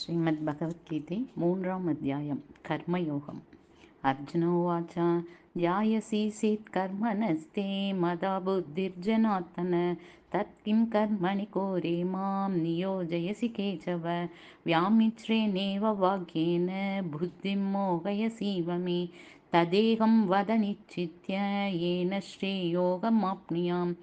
ஸ்ரீமத் பகவத்கீதை மூன்றாம் அத்தியாயம் கர்மயோகம். அர்ஜுன உவாச்சா யாயசி சேத் கர்மணஸ்தே மதா புத்திர்ஜனாத்தன தத்கிம் கர்மணி கோரே மாம் நியோஜயசி கேச்சவ வியாமித்ரே நேவ வாக்கியேன புத்திம் மோகயசீவமே ததேகம் வத நிச்சித்ய ஏன ஸ்ரீயோகமாப்னியாம்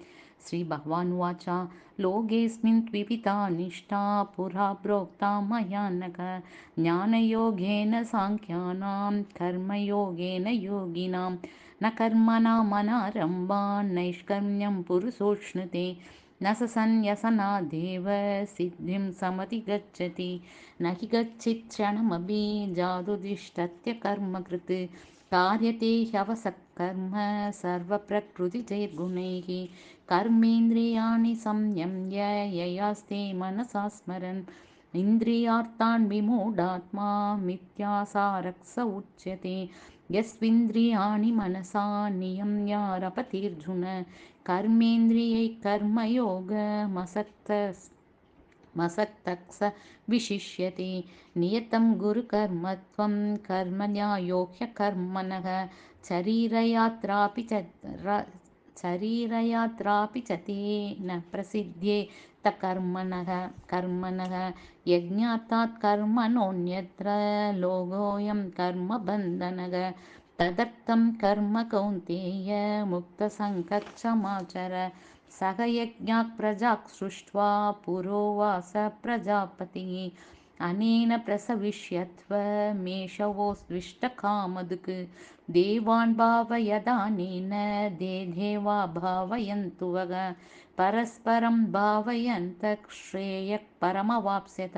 श्रीभगवानुवाच। लोकेऽस्मिन् द्विविधा निष्ठा पुरा प्रोक्ता मया नघ ज्ञानयोगेन साङ्ख्यानां कर्मयोगेन योगिनां। न कर्मणामनारम्भान् नैष्कर्म्यं पुरुषोष्णुते। न स सन्न्यसनादेव सिद्धिं समधिगच्छति न हि गच्छित् क्षणमपि जादुतिष्ठत्य कर्मकृत्। कार्यते ह्यवसत्कर्म सर्वप्रकृतिजैर्गुणैः कर्मेन्द्रियाणि संयम्य ययास्ते मनसा स्मरन् इन्द्रियार्थान् विमूढात्मा मिथ्यासारक्ष उच्यते यस्विन्द्रियाणि मनसा नियम्यारपतिर्जुन कर्मेन्द्रियैः कर्मयोगमसक्तः स विशिष्यते नियतं गुरुकर्मत्वं कर्मण्यायो ह्यकर्मणः शरीरयात्रापि च शरीरयात्रापि च ते न प्रसिद्ध्येत कर्मणः कर्मणः यज्ञार्थात् कर्मणोऽन्यत्र लोकोऽयं कर्मबन्धनः। तदर्थं कर्म कौन्तेय मुक्तसङ्गक्षमाचर सह यज्ञात् प्रजाः सृष्ट्वा पुरोवास प्रजापतिः अनेन प्रसविष्यत्वमेषवोऽस्विष्टकामधुक् देवान् भावयदानेन ते देवा भावयन्तु वः परस्परं भावयन्तः श्रेयः परमवाप्स्यत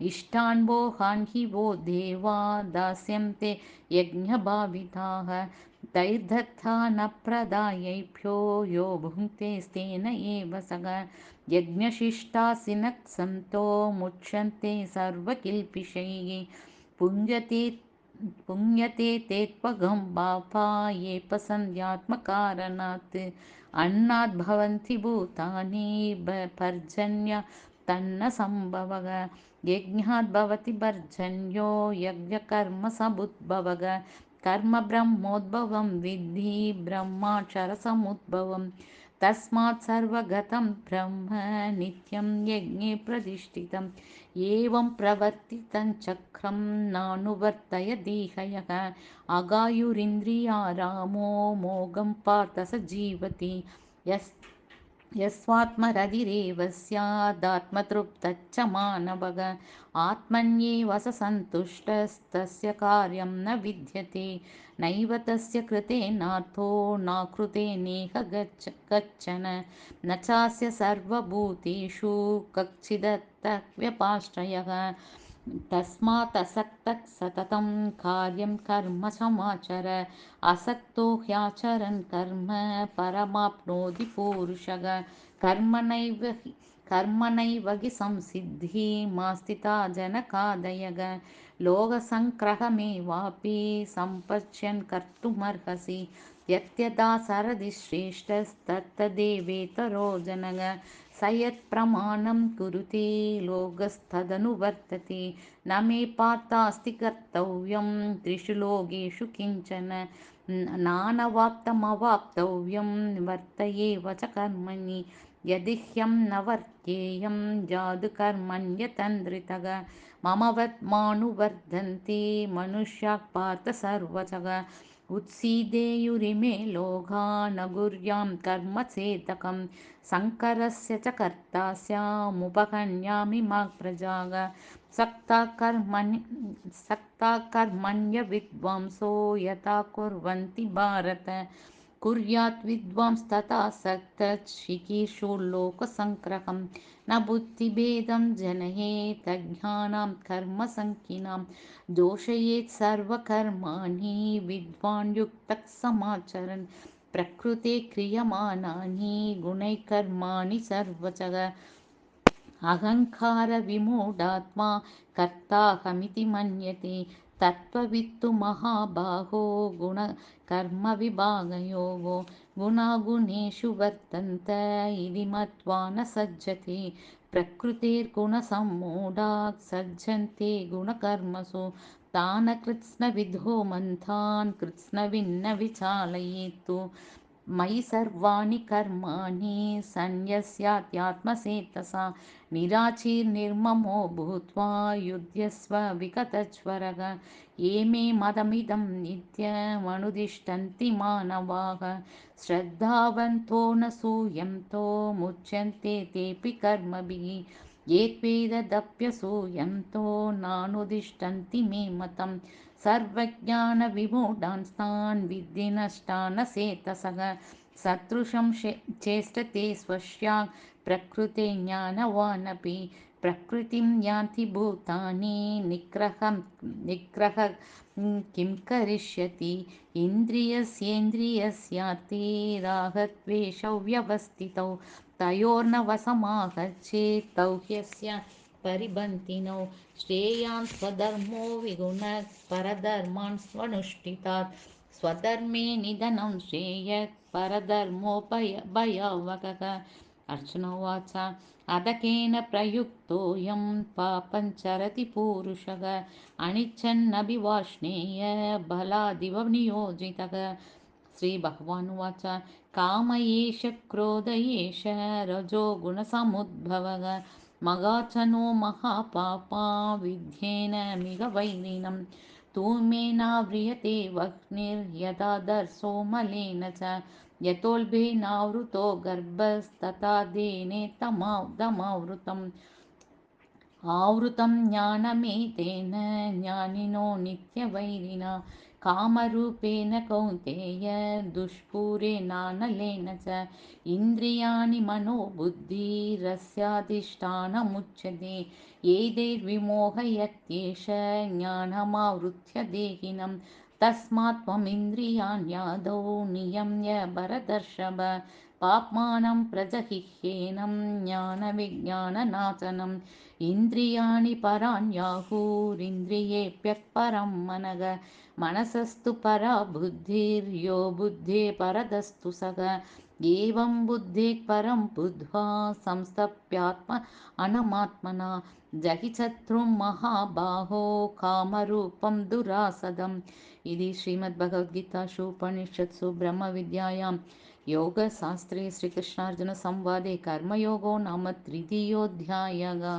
इष्टान् वोहान् हि वो देवा दास्यन्ते यज्ञभाविताः तैर्दत्ता न प्रदायैभ्यो यो भुङ्क्तेस्तेन एव सः यज्ञशिष्टासिनः सन्तो मुच्यन्ते सर्वकिल्पिषैः। पुञ्जते पुण्यते ते त्वगं पापा ये पसन्त्यात्मकारणात् अन्नाद् भवन्ति भूतानि पर्जन्य तन्न सम्भवः यज्ञाद् भवति पर्जन्यो यज्ञकर्मसमुद्भवः कर्म ब्रह्मोद्भवं विद्धि ब्रह्माक्षरसमुद्भवम् तस्मात् सर्वगतं ब्रह्म नित्यं यज्ञे प्रतिष्ठितम् एवं प्रवर्तितं चक्रं नानुवर्तयतीह यः अगायुरिन्द्रियारामो मोघं पार्थ स जीवति यस्त्वात्मरतिरेव स्यादात्मतृप्तश्च मानवः आत्मन्येव सन्तुष्टस्तस्य कार्यं न विद्यते। नैव तस्य कृतेनार्थो नाकृतेनेह कश्चन न चास्य सर्वभूतेषु कच्चिदर्थव्यपाश्रयः तस्मादसक्तः सततं कार्यं कर्म समाचर असक्तो ह्याचरन् कर्म परमाप्नोति पूरुषः। कर्मणैव हि संसिद्धिमास्थिता जनकादयः। लोकसङ्ग्रहमेवापि सम्पश्यन् कर्तुमर्हसि। यत्यदा सरदिश्रेष्ठस्तत्तदेवेतरो जनः स यत्प्रमाणं कुरुते लोकस्तदनुवर्तते न मे पार्थास्ति कर्तव्यं त्रिषु लोकेषु किञ्चन। नानवाप्तमवाप्तव्यं वर्त एव च कर्मणि। यदि ह्यं न वर्त्येयं जादुकर्मण्यतन्द्रितः। मम वर्त्मानुवर्धन्ते मनुष्याः पार्थ सर्वशः उत्सीदेयुरिमे लोघानगुर्यां कर्मसेतकं सङ्करस्य च कर्ता स्यामुपकन्यामि माग्प्रजाग सक्ता कर्मणि सक्ता कर्मण्य विद्वांसो यथा कुर्वन्ति भारत। कुर्यात् विद्वांस्तथा चिकीर्षुर्लोकसङ्ग्रहं न बुद्धिभेदं जनयेत् अज्ञानां कर्मसङ्गिनां दोषयेत् सर्वकर्माणि विद्वान् युक्तः समाचरन् प्रकृते क्रियमाणानि गुणैः कर्माणि सर्वशः अहङ्कारविमूढात्मा कर्ताहमिति मन्यते तत्त्ववित्तु महाबाहो गुणकर्मविभागयोः गुणागुणेषु वर्तन्त इति मत्वा न सज्जते प्रकृतेर्गुणसम्मूढात् सज्जन्ते गुणकर्मसु तान् कृत्स्नविधो मन्थान् कृत्स्नविन्न विचालयेत्तु मयि सर्वाणि कर्माणि सन्न्यस्यात्यात्मसेतसा निराचीर्निर्ममो भूत्वा युध्यस्व विगतज्वरः ये मे मदमिदं नित्यमनुदिष्टन्ति मानवाः। श्रद्धावन्तो न सूयन्तो मुच्यन्ते तेऽपि कर्मभिः। ये त्वेदप्यसूयन्तो नानुदिष्टन्ति मे मतं सर्वज्ञानविमूढांस्तान् विद्धि नष्टान् सेतसः सदृशं चेष्टते स्वस्या प्रकृते ज्ञानवानपि प्रकृतिं यान्ति भूतानि निग्रहं निग्रह किं करिष्यति? इन्द्रियस्येन्द्रियस्यार्थे रागद्वेषौ व्यवस्थितौ तयोर्नवसमागच्छेत् तौ परिबन्तिनौ श्रेयान् स्वधर्मो विगुणः परधर्मान् स्वनुष्ठितात्। स्वधर्मे निधनं श्रेयः परधर्मोपय भयावकः अर्जुन उवाच अदकेन प्रयुक्तोऽयं पापञ्चरति पूरुषः, अनिच्छन्नभिवाष्णेय बलादिव नियोजितः। श्रीभगवानुवाच काम एष, क्रोध एष, रजो गुणसमुद्भवः मगाचनो महापापा विध्येन मिह वैरिणं धूमेनाव्रियते वह्निर्यदा दर्शो मलेन च। यतोल्बेनावृतो गर्भस्तथा देनेतमावृतम् आवृतं ज्ञानमेतेन ज्ञानिनो नित्यवैरिणा कामरूपेण कौन्तेय दुष्पूरेणानलेन च इन्द्रियाणि मनोबुद्धिरस्याधिष्ठानमुच्यते एतैर्विमोहयत्येष ज्ञानमावृत्य देहिनं तस्मात् त्वमिन्द्रियाण्यादौ नियम्य भरतर्षभ पाप्मानं प्रजहिह्येनं ज्ञानविज्ञाननाशनम् इन्द्रियाणि पराण्याहुरिन्द्रियेभ्यः परं मनः मनसस्तु परा बुद्धिर्यो बुद्धे परतस्तु सः ఏం బుద్ధిపరం బుద్ధ్వా సంస్థప్యాత్మ అనమాత్మన జహి శత్రుం మహాబాహో కామరూపం దురాసదం ఇది శ్రీమద్ భగవద్గీతాసు ఉపనిషత్సు బ్రహ్మ విద్యాయాం యోగశాస్త్రే శ్రీకృష్ణార్జున సంవాదే కర్మయోగో నామ తృతీయోధ్యాయగా